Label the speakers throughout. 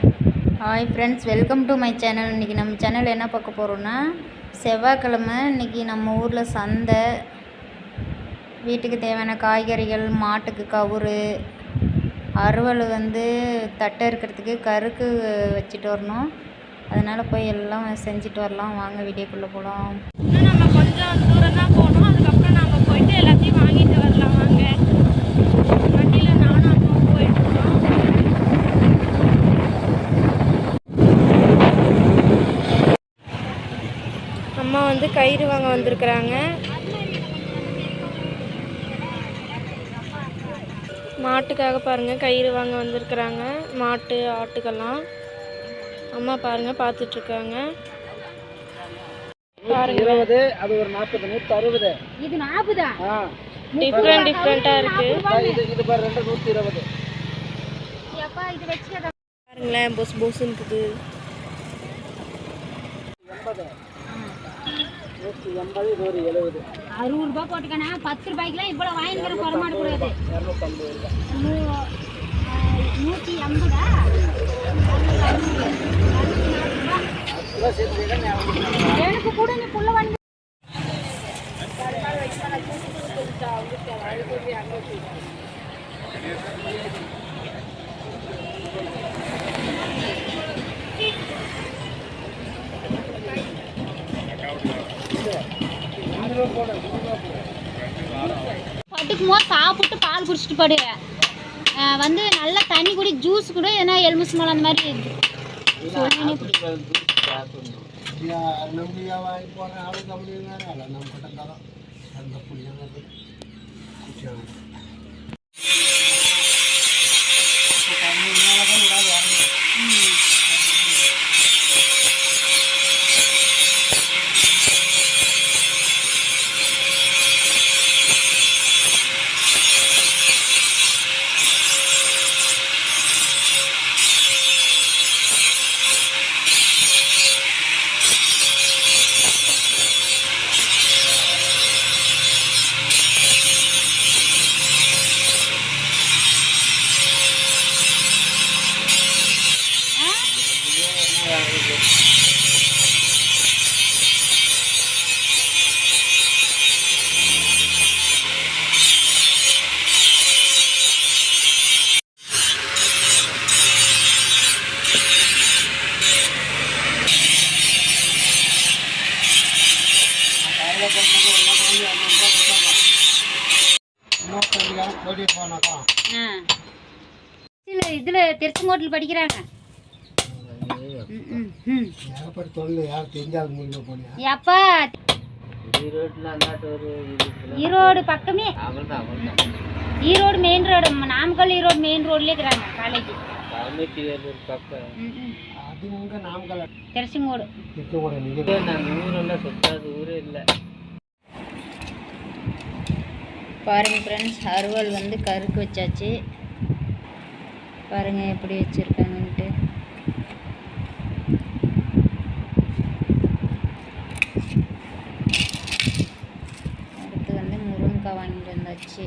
Speaker 1: Hi friends welcome to my channel இன்றைக்கி நம்ம channel என்ன பார்க்க போகிறோன்னா செவ்வாய்க்கிழமை இன்றைக்கி நம்ம ஊரில் சந்தை வீட்டுக்கு தேவையான காய்கறிகள் மாட்டுக்கு கவுரு அறுவல் வந்து தட்டை இருக்கிறதுக்கு கருக்கு வச்சுட்டு வரணும். அதனால் போய் எல்லாம் செஞ்சுட்டு வரலாம். வாங்க வீடியோக்குள்ளே போகலாம்
Speaker 2: நம்ம கொஞ்சம் தூரம் வந்து கயிறு வாங்க வந்திருக்கிறாங்க. மாட்டுக்காக பாருங்க கயிறு வாங்க வந்திருக்கிறாங்க. மாட்டு ஆட்டுக்கெல்லாம். அம்மா பாருங்க பார்த்துட்டு இருக்காங்க பாருங்க.
Speaker 3: இருபது அது ஒரு நாற்பது நூற்றி அறுபது
Speaker 1: இது நாற்பதா?
Speaker 3: ஆ.
Speaker 2: டிஃப்ரெண்ட் டிஃப்ரெண்ட்டாக இருக்கு.
Speaker 3: இது பாரு ரெண்டு நூற்றி இருபது.
Speaker 2: பாருங்களேன் பொஸ் பொஸ்ன்னு இருக்குது
Speaker 3: எண்பது. நூற்றி எண்பது இது ஒரு எழுபது.
Speaker 1: அறுபது ரூபாய் போட்டுக்கண்ணா. பத்து ரூபாய்க்குலாம் இவ்வளோ வாங்கிக்கிற பரமாட கூடாது
Speaker 3: இரநூத்தம்பது ரூபாய்.
Speaker 1: நூற்றி
Speaker 3: ஞாபகம்
Speaker 1: எனக்கு கூட நீ புள்ள வாங்கி படுக்கும் போது சாப்பிட்டு பால் குடிச்சிட்டு படு வந்து நல்லா தண்ணி குடி ஜூஸ் கூட எதனா எலுமிச்சு மலை அந்த மாதிரி சொன்னேனே இதில் திருச்செங்கோட்டில் படிக்கிறாங்க. எப்பா? ஈரோடு பக்கமே? Erode main road Namakkal Erode main ரோட்லேயே இருக்கிறாங்க காலேஜ் திருச்செங்கோடு
Speaker 3: பாருங்கள்
Speaker 1: பாருங்க ஃப்ரெண்ட்ஸ் அறுவல் வந்து கருக்கு வச்சாச்சு. பாருங்கள் எப்படி வச்சுருக்காங்கன்ட்டு. அடுத்து வந்து முருங்கைக்காய் வாங்கிட்டு வந்தாச்சு.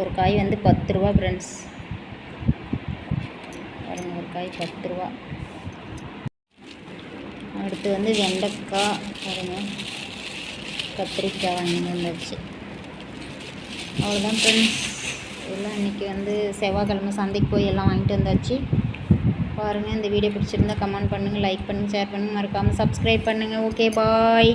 Speaker 1: ஒரு காய் வந்து பத்து ரூபா ஃப்ரெண்ட்ஸ் பாருங்கள் ஒரு காய் பத்து ரூபா. அடுத்து வந்து வெண்டைக்காய் பாருங்கள் கத்திரிக்காய் வாங்கிட்டு வந்தாச்சு. அவ்வளோதான் ஃப்ரெண்ட்ஸ் எல்லாம் இன்றைக்கி வந்து செவ்வாய்க்கிழமை சந்தைக்கு போய் எல்லாம் வாங்கிட்டு வந்தாச்சு. பாருங்கள் இந்த வீடியோ பிடிச்சிருந்தா கமெண்ட் பண்ணுங்கள் லைக் பண்ணுங்கள் ஷேர் பண்ணுங்கள் மறக்காமல் சப்ஸ்கிரைப் பண்ணுங்கள் ஓகே பாய்